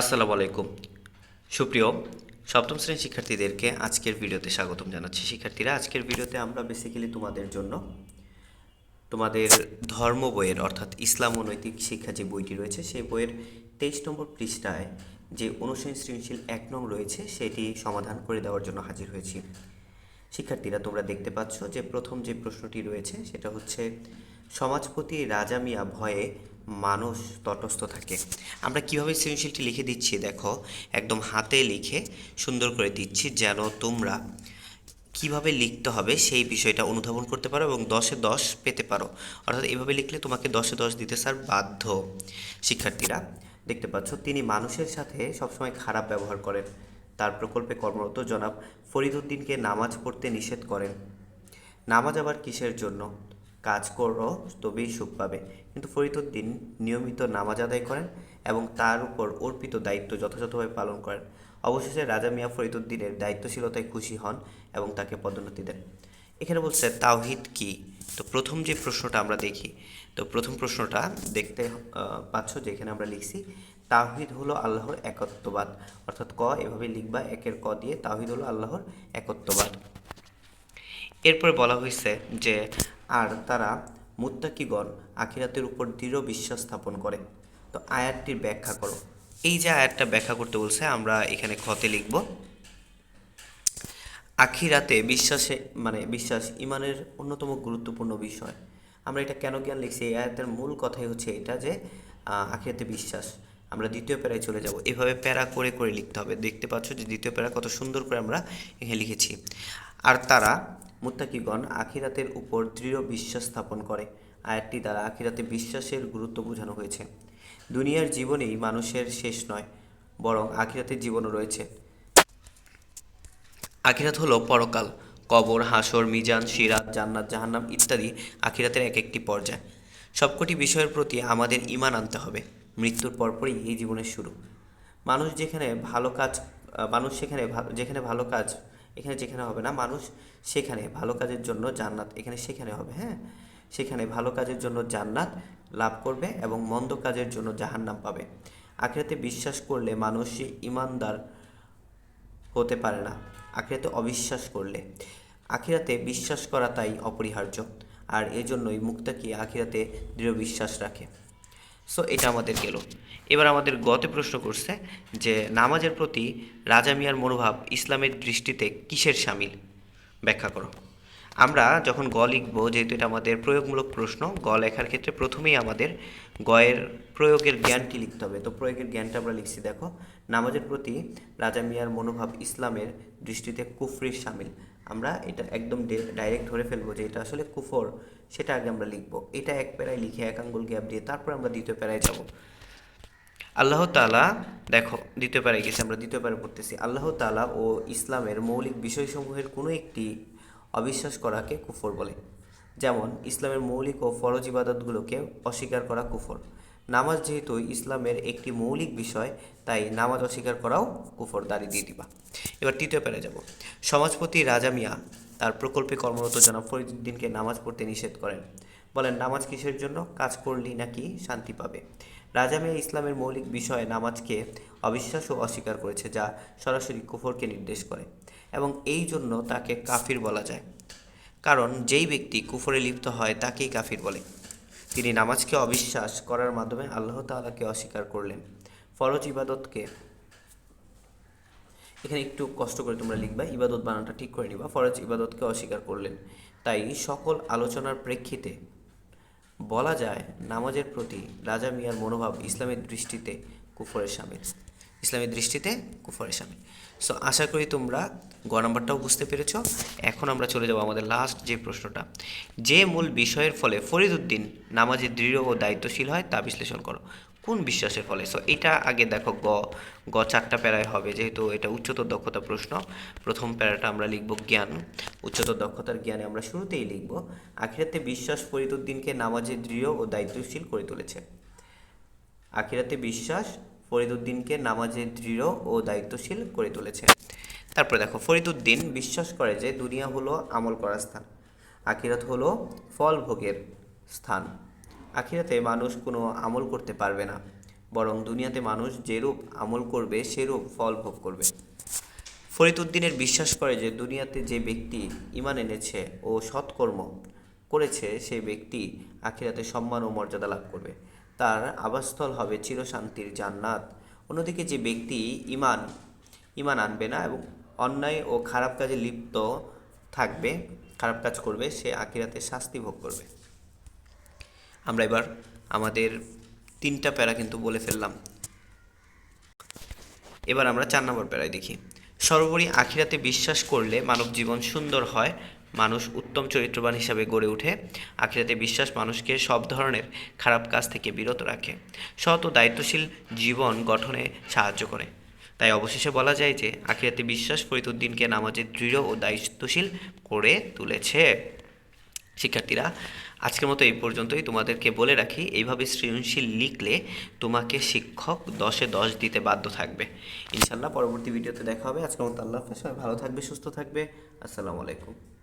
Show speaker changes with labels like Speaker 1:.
Speaker 1: আসসালামু আলাইকুম। সুপ্রিয় সপ্তম শ্রেণির শিক্ষার্থীদেরকে আজকের ভিডিওতে স্বাগতম জানাচ্ছি। শিক্ষার্থীরা, আজকের ভিডিওতে আমরা বেসিক্যালি তোমাদের জন্য তোমাদের ধর্ম বইয়ের, অর্থাৎ ইসলাম ও নৈতিক শিক্ষা যে বইটি রয়েছে, সেই বইয়ের তেইশ নম্বর পৃষ্ঠায় যে অনুশীলন সৃজনশীল এক নং রয়েছে, সেটি সমাধান করে দেওয়ার জন্য হাজির হয়েছি। শিক্ষার্থীরা, তোমরা দেখতে পাচ্ছ যে প্রথম যে প্রশ্নটি রয়েছে, সেটা হচ্ছে, সমাজপতি রাজা মিয়া ভয়ে মানুষ তটস্থ থাকে। আমরা কীভাবে সৃজনশীলটি লিখে দিচ্ছি? দেখো, একদম হাতে লিখে সুন্দর করে দিচ্ছি যেন তোমরা কীভাবে লিখতে হবে সেই বিষয়টা অনুধাবন করতে পারো এবং দশে দশ পেতে পারো। অর্থাৎ এভাবে লিখলে তোমাকে দশে দশ দিতে স্যার বাধ্য শিক্ষার্থীরা। দেখতে পাচ্ছ, তিনি মানুষের সাথে সবসময় খারাপ ব্যবহার করেন। তার প্রকল্পে কর্মরত জনাব ফরিদুদ্দিনকে নামাজ পড়তে নিষেধ করেন। নামাজ আবার কিসের জন্য? কাজ করো, তবেই সুখ পাবে। কিন্তু ফরিদুদ্দিন নিয়মিত নামাজ আদায় করেন এবং তার উপর অর্পিত দায়িত্ব যথাযথভাবে পালন করেন। অবশেষে রাজা মিয়া ফরিদুদ্দিনের দায়িত্বশীলতায় খুশি হন এবং তাকে পদোন্নতি দেন। এখানে বলছে, তাওহিদ কি? তো প্রথম যে প্রশ্নটা আমরা দেখি, তো প্রথম প্রশ্নটা দেখতে পাচ্ছ যে এখানে আমরা লিখছি, তাওহিদ হলো আল্লাহর একত্ববাদ। অর্থাৎ ক, এভাবে লিখবা, একের ক দিয়ে তাওহিদ হলো আল্লাহর একত্ববাদ। এরপরে বলা হয়েছে যে আর তারা মুত্তাকিগণ আখিরাতের উপর দৃঢ় বিশ্বাস স্থাপন করে। তো আয়াতটির ব্যাখ্যা করো। এই যে আয়াতটা ব্যাখ্যা করতে বলছে, আমরা এখানে খতে লিখব। আখিরাতে বিশ্বাসে মানে বিশ্বাস ইমানের অন্যতম গুরুত্বপূর্ণ বিষয়। আমরা এটা কেন জ্ঞান লিখছি? এই আয়াতের মূল কথাই হচ্ছে এটা যে আখিরাতে বিশ্বাস। আমরা দ্বিতীয় প্যারায় চলে যাব। এভাবে প্যারা করে করে লিখতে হবে। দেখতে পাচ্ছ যে দ্বিতীয় প্যারা কত সুন্দর করে আমরা এখানে লিখেছি। আর তারা মুত্তাকিগণ আখিরাতের উপর দৃঢ় বিশ্বাস স্থাপন করে। আয়াতটি দ্বারা আখিরাতে বিশ্বাসের গুরুত্ব বোঝানো হয়েছে। দুনিয়ার জীবনেই মানুষের শেষ নয়, বরং আখিরাতের জীবনও রয়েছে। আখিরাত হলো পরকাল, কবর, হাসর, মিজান, সিরাত, জান্নাত, জাহান্নাম ইত্যাদি আখিরাতের এক একটি পর্যায়। সবকটি বিষয়ের প্রতি আমাদের ইমান আনতে হবে। মৃত্যুর পরপরই এই জীবনের শুরু। মানুষ যেখানে ভালো কাজ মানুষ সেখানে যেখানে ভালো কাজ এখানে যেখানে হবে না, মানুষ সেখানে। ভালো কাজের জন্য জান্নাত এখানে সেখানে হবে হ্যাঁ? সেখানে ভালো কাজের জন্য জান্নাত লাভ করবে এবং মন্দ কাজের জন্য জাহান্নাম পাবে। আখেরাতে বিশ্বাস করলে মানুষ ইমানদার হতে পারে না। আখেরাতে অবিশ্বাস করলে। আখিরাতে বিশ্বাস করা তাই অপরিহার্য। আর এজন্যই মুক্তাকি আখিরাতে দৃঢ় বিশ্বাস রাখে। সো এটা আমাদের গেল। এবার আমাদের গতে প্রশ্ন করছে যে, নামাজের প্রতি রাজা মিয়ার মনোভাব ইসলামের দৃষ্টিতে কিসের সামিল? ব্যাখ্যা করো। আমরা যখন গ লিখব, যেহেতু এটা আমাদের প্রয়োগমূলক প্রশ্ন, গ লেখার ক্ষেত্রে প্রথমেই আমাদের গয়ের প্রয়োগের জ্ঞানটি লিখতে হবে। তো প্রয়োগের জ্ঞানটা আমরা লিখছি, দেখো, নামাজের প্রতি রাজা মিয়ার মনোভাব ইসলামের দৃষ্টিতে কুফরির সামিল। আমরা এটা একদম ডাইরেক্ট ধরে ফেলব যে এটা আসলে কুফর, সেটা আগে আমরা লিখব। এটা এক প্যারায় লিখে এক আঙ্গুল গ্যাপ দিয়ে তারপর আমরা দ্বিতীয় প্যারায় যাব। আল্লাহ তালা দেখো, দ্বিতীয় প্যারায় গেছি, আমরা দ্বিতীয় প্যারা পড়তেছি। আল্লাহ তালা ও ইসলামের মৌলিক বিষয়সমূহের কোনো একটি অবিশ্বাস করাকে কুফর বলে। যেমন, ইসলামের মৌলিক ও ফরজ ইবাদতগুলোকে অস্বীকার করা কুফর। নামাজ যেহেতু ইসলামের একটি মৌলিক বিষয়, তাই নামাজ অস্বীকার করাও কুফর দাঁড়িয়ে দিয়ে দিবা। এবার তৃতীয় প্যারে যাব। সমাজপতি রাজা মিয়া তার প্রকল্পে কর্মরত জনাব ফরিদুদ্দিনকে নামাজ পড়তে নিষেধ করেন। বলেন, নামাজ কিসের জন্য? কাজ করলি নাকি শান্তি পাবে? রাজা মিয়া ইসলামের মৌলিক বিষয়ে নামাজকে অবিশ্বাস ও অস্বীকার করেছে, যা সরাসরি কুফরকে নির্দেশ করে। এবং এই জন্য তাকে কাফির বলা যায়। কারণ যেই ব্যক্তি কুফরে লিপ্ত হয়, তাকেই কাফির বলে। তিনি নামাজকে অবিশ্বাস করার মাধ্যমে আল্লাহ তাআলাকে অস্বীকার করলেন। ফরজ ইবাদতকে এখানে একটু কষ্ট করে তোমরা লিখবা, ইবাদত বানানটা ঠিক করে নিবা। ফরজ ইবাদতকে অস্বীকার করলেন। তাই সকল আলোচনার প্রেক্ষিতে বলা যায়, নামাজের প্রতি রাজা মিয়ার মনোভাব ইসলামের দৃষ্টিতে কুফরের সামিল। ইসলামের দৃষ্টিতে কুফরের সামিল সো আশা করি তোমরা গ নম্বরটাও বুঝতে পেরেছ। এখন আমরা চলে যাব আমাদের লাস্ট যে প্রশ্নটা। যে মূল বিষয়ের ফলে ফরিদুদ্দিন নামাজে দৃঢ় ও দায়িত্বশীল হয় তা বিশ্লেষণ করো। কোন বিশ্বাসের ফলে? সো এটা আগে দেখো, গ গ চারটা প্যারায় হবে, যেহেতু এটা উচ্চতর দক্ষতা প্রশ্ন। প্রথম প্যারাটা আমরা লিখব জ্ঞান। উচ্চতর দক্ষতার জ্ঞানে আমরা শুরুতেই লিখব, আখিরাতে বিশ্বাস ফরিদুদ্দিনকে নামাজে দৃঢ় ও দায়িত্বশীল করে তুলেছে। আখিরাতে বিশ্বাস ফরিদুদ্দিনকে নামাজে দৃঢ় ও দায়িত্বশীল করে তুলেছে। তারপরে দেখো ফরিদুদ্দিন বিশ্বাস করে যে দুনিয়া হলো আমল করার স্থান, আখিরাত হলো ফল ভোগের স্থান। আখিরাতে মানুষ কোনো আমল করতে পারবে না, বরং দুনিয়াতে মানুষ যেরূপ আমল করবে, সেরূপ ফল ভোগ করবে। ফরিদউদ্দিনের বিশ্বাস করে যে দুনিয়াতে যে ব্যক্তি ইমান এনেছে ও সৎকর্ম করেছে সেই ব্যক্তি আখিরাতে সম্মান ও মর্যাদা লাভ করবে। তার আবাসস্থল হবে চিরশান্তির জান্নাত। অন্যদিকে যে ব্যক্তি ইমান ইমান আনবে না এবং অন্যায় ও খারাপ কাজে লিপ্ত থাকবে, খারাপ কাজ করবে, সে আখিরাতে শাস্তি ভোগ করবে। আমরা এবার আমাদের তিনটা প্যারা কিন্তু বলে ফেললাম। এবার আমরা চার নম্বর প্যারায় দেখি। সর্বোপরি আখিরাতে বিশ্বাস করলে মানব জীবন সুন্দর হয় মানুষ উত্তম চরিত্রবান হিসাবে গড়ে ওঠে। আখিরাতে বিশ্বাস মানুষকে সব ধরনের খারাপ কাজ থেকে বিরত রাখে। সৎ ও দায়িত্বশীল জীবন গঠনে সাহায্য করে। তাই অবশেষে বলা যায় যে, আখিরাতে বিশ্বাস ফরিদুদ্দিনকে নামাজে দৃঢ় ও দায়িত্বশীল করে তুলেছে। শিক্ষার্থীরা, আজকের মতো এই পর্যন্তই। তোমাদেরকে বলে রাখি, এইভাবে সৃজনশীল লিখলে তোমাকে শিক্ষক দশে দশ দিতে বাধ্য থাকবে। ইনশাল্লাহ পরবর্তী ভিডিওতে দেখা হবে। আজকের মতো আল্লাহ সবাই ভালো থাকবে, সুস্থ থাকবে। আসসালামু আলাইকুম।